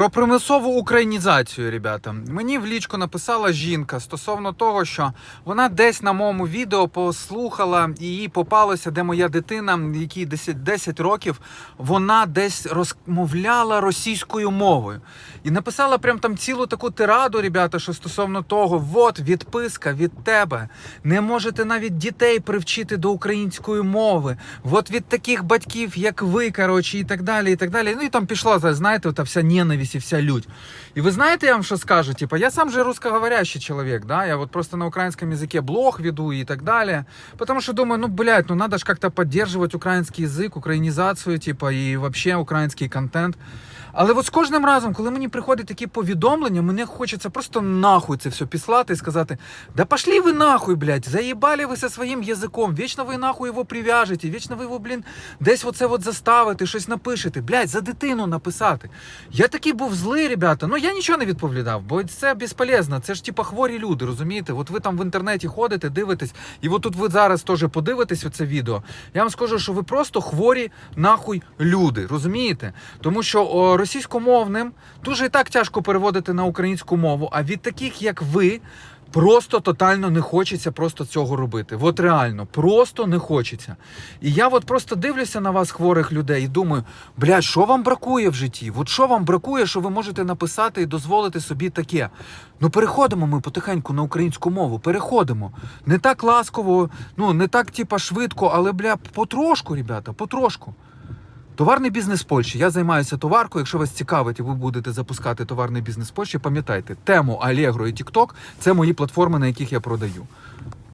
Про примусову українізацію, ребята. Мені в лічку написала жінка стосовно того, що вона десь на моєму відео послухала і їй попалося, де моя дитина, якій 10, 10 років, вона десь розмовляла російською мовою. І написала прям там цілу таку тираду, ребята, що стосовно того, от відписка від тебе. Не можете навіть дітей привчити до української мови. От від таких батьків, як ви, коротше, і так далі, і так далі. Ну і там пішла, знаєте, ота вся ненависть і вся лють. І ви знаєте, я вам що скажу? Типа, я сам же русскоговорящий человек, да, я вот просто на украинском языке блог веду и так далее. Потому что думаю, ну, блядь, ну надо же как-то поддерживать украинский язык, українізацію, типа, і вообще український контент. Але от з кожним разом, коли мені приходять такі повідомлення, мені хочеться просто нахуй це все післати і сказати: да пошли ви нахуй, блядь, заїбали ви зі своїм язиком, вічно ви нахуй його прив'яжете, вічно ви його, блін, десь оце от заставите, щось напишете. Блядь, за дитину написати. Я такий був злий, ребята. Ну я нічого не відповідав, бо це безполезно. Це ж типа хворі люди, розумієте? От ви там в інтернеті ходите, дивитесь, і от тут ви зараз теж подивитесь оце відео. Я вам скажу, що ви просто хворі нахуй люди, розумієте? Тому що о, російськомовним дуже і так тяжко переводити на українську мову, а від таких, як ви. Просто тотально не хочеться просто цього робити. От реально, просто не хочеться. І я от просто дивлюся на вас, хворих людей, і думаю, блядь, що вам бракує в житті? От що вам бракує, що ви можете написати і дозволити собі таке? Ну переходимо ми потихеньку на українську мову, переходимо. Не так ласково, ну не так, типа, швидко, але бля, потрошку, ребята, потрошку. Товарний бізнес Польщі. Я займаюся товаркою. Якщо вас цікавить і ви будете запускати товарний бізнес Польщі, пам'ятайте, тему Allegro і TikTok – це мої платформи, на яких я продаю.